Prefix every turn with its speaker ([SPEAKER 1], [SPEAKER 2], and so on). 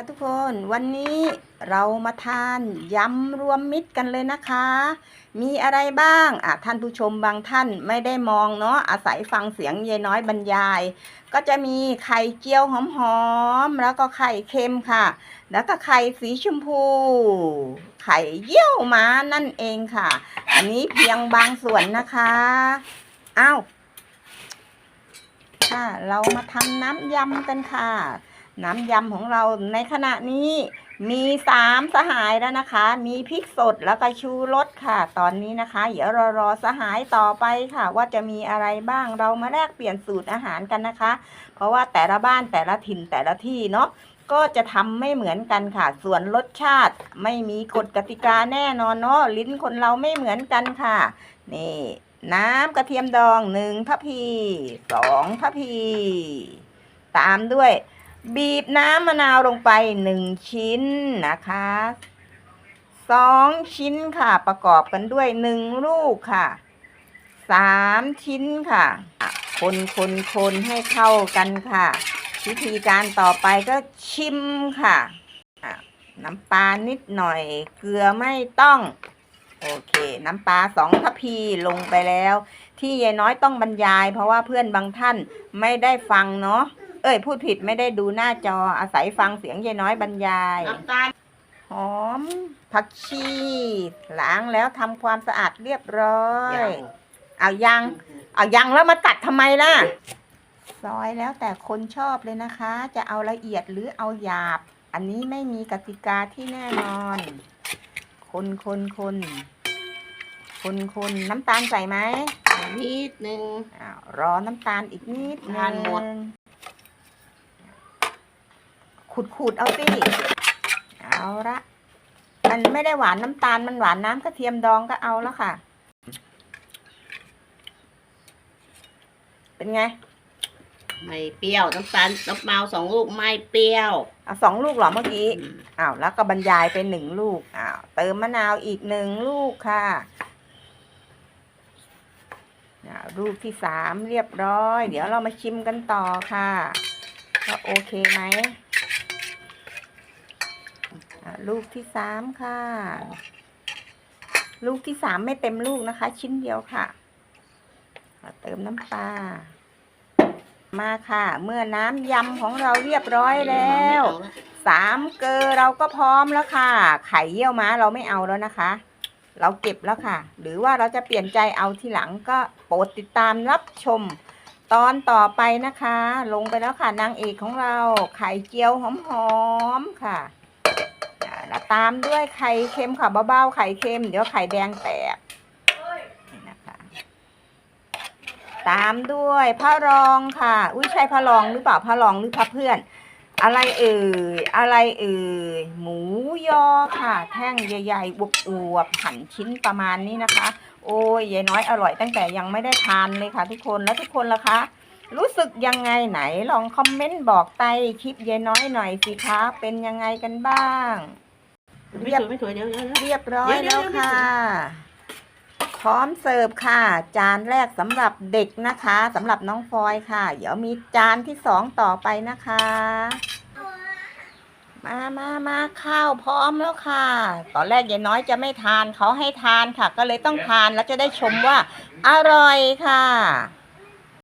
[SPEAKER 1] ค่ะทุกคนวันนี้เรามาทานยำรวมมิตรกันเลยนะคะ มีอะไรบ้างอะท่านผู้ชมบางท่านไม่ได้มองเนาะอาศัยฟังเสียงยายน้อยบรรยาย ก็จะมีไข่เจียวหอมๆแล้วก็ไข่เค็มค่ะ แล้วก็ไข่สีชมพู ไข่เยี่ยวม้านั่นเองค่ะ อันนี้เพียงบางส่วนนะคะอ้าวค่ะเรามาทำน้ำยำกันค่ะ น้ำยำของเราในขณะนี้มีสามสหายแล้วนะคะ มีพริกสดแล้วก็ชูรสค่ะ ตอนนี้นะคะ เดี๋ยวรอรอสหายต่อไปค่ะ ว่าจะมีอะไรบ้างเรามาแลกเปลี่ยนสูตรอาหารกันนะคะ เพราะว่าแต่ละบ้านแต่ละถิ่นแต่ละที่เนาะก็จะทำไม่เหมือนกันค่ะ ส่วนรสชาติไม่มีกฎกติกาแน่นอนเนาะลิ้นคนเราไม่เหมือนกันค่ะ นี่น้ำกระเทียมดองหนึ่งทัพพีสองทัพพี ตามด้วย บีบน้ำมะนาวลงไปหนึ่งชิ้นนะคะสองชิ้นค่ะประกอบกันด้วยหนึ่งลูกค่ะสามชิ้นค่ะ คนคนคนให้เข้ากันค่ะ วิธีการต่อไปก็ชิมค่ะ น้ำปลานิดหน่อย เกลือไม่ต้อง โอเค น้ำปลาสองทัพพีลงไปแล้ว ที่ยายน้อยต้องบรรยาย เพราะว่าเพื่อนบางท่านไม่ได้ฟังเนาะ เอ้ยพูดผิดไม่ได้ดูหน้าจออาศัยฟังเสียงยายน้อยบรรยาย
[SPEAKER 2] น้ำตาล
[SPEAKER 1] หอม ผักชีล้างแล้วทำความสะอาดเรียบร้อย เอายังเอายังแล้วมาตัดทำไมล่ะ ซอยแล้วแต่คนชอบเลยนะคะ จะเอาละเอียดหรือเอาหยาบ อันนี้ไม่มีกติกาที่แน่นอน คนคนคนคนคนน้ำตาลใส่ไหม
[SPEAKER 2] นิดนึง
[SPEAKER 1] อ้าวรอน้ำตาลอีกนิดนึ
[SPEAKER 2] ทานหมด
[SPEAKER 1] ง ขูดขูดๆเอาสิเอาละมันไม่ได้หวานน้ำตาลมันหวานน้ำกระเทียมดองก็เอาแล้วค่ะ เป็นไง
[SPEAKER 2] ไม่เปรี้ยวน้ำตาลน้ำเมาสองลูกไม่เปรี้ยว
[SPEAKER 1] เอาสองลูกเหรอเมื่อกี้อ้าวแล้วก็บรรยายไปหนึ่งลูกอ้าวเติมมะนาวอีกหนึ่งลูกค่ะอ่าลูกที่สามเรียบร้อย เดี๋ยวเรามาชิมกันต่อค่ะว่าโอเคไหมอ่า ลูกที่สามค่ะ ลูกที่สามไม่เต็มลูกนะคะ ชิ้นเดียวค่ะเติมน้ำปลามาค่ะ เมื่อน้ำยำของเราเรียบร้อยแล้วสามเกลอเราก็พร้อมแล้วค่ะ ไข่เยี่ยวม้าเราไม่เอาแล้วนะคะ เราเก็บแล้วค่ะ หรือว่าเราจะเปลี่ยนใจเอาทีหลังก็โปรดติดตามรับชม ตอนต่อไปนะคะ ลงไปแล้วค่ะนางเอกของเรา ไข่เจียวหอมๆค่ะ แล้วตามด้วยไข่เค็มค่ะเบาๆไข่เค็ม เดี๋ยวไข่แดงแตกนะคะตามด้วยพระรองค่ะ อุ้ยใช่พระรองหรือเปล่าพระรองหรือพระเพื่อน อะไรเอ่ยอะไรเอ่ยหมูยอค่ะ แท่งใหญ่ๆอวบๆหั่นชิ้นประมาณนี้นะคะ โอ้ยยายน้อยอร่อยตั้งแต่ยังไม่ได้ทานเลยค่ะ ทุกคนแล้วทุกคนล่ะคะรู้สึกยังไงไหนลองคอมเมนต์บอกใต้คลิปยายน้อยหน่อยสิคะ เป็นยังไงกันบ้าง
[SPEAKER 2] ไม่สวยไม่สวยเดี๋ยวเดี๋ยวเดี๋ยว
[SPEAKER 1] เรียบร้อย
[SPEAKER 2] เดี๋
[SPEAKER 1] แล้
[SPEAKER 2] ยววๆๆ
[SPEAKER 1] ค่ะ พร้อมเสิร์ฟค่ะ จานแรกสำหรับเด็กนะคะสำหรับน้องฟอยค่ะ เดี๋ยวมีจานที่สองต่อไปนะคะ มามามาข้าวพร้อมแล้วค่ะ ตอนแรกยายน้อยจะไม่ทานเขาให้ทานค่ะ ก็เลยต้องทานแล้วจะได้ชมว่า อร่อยค่ะ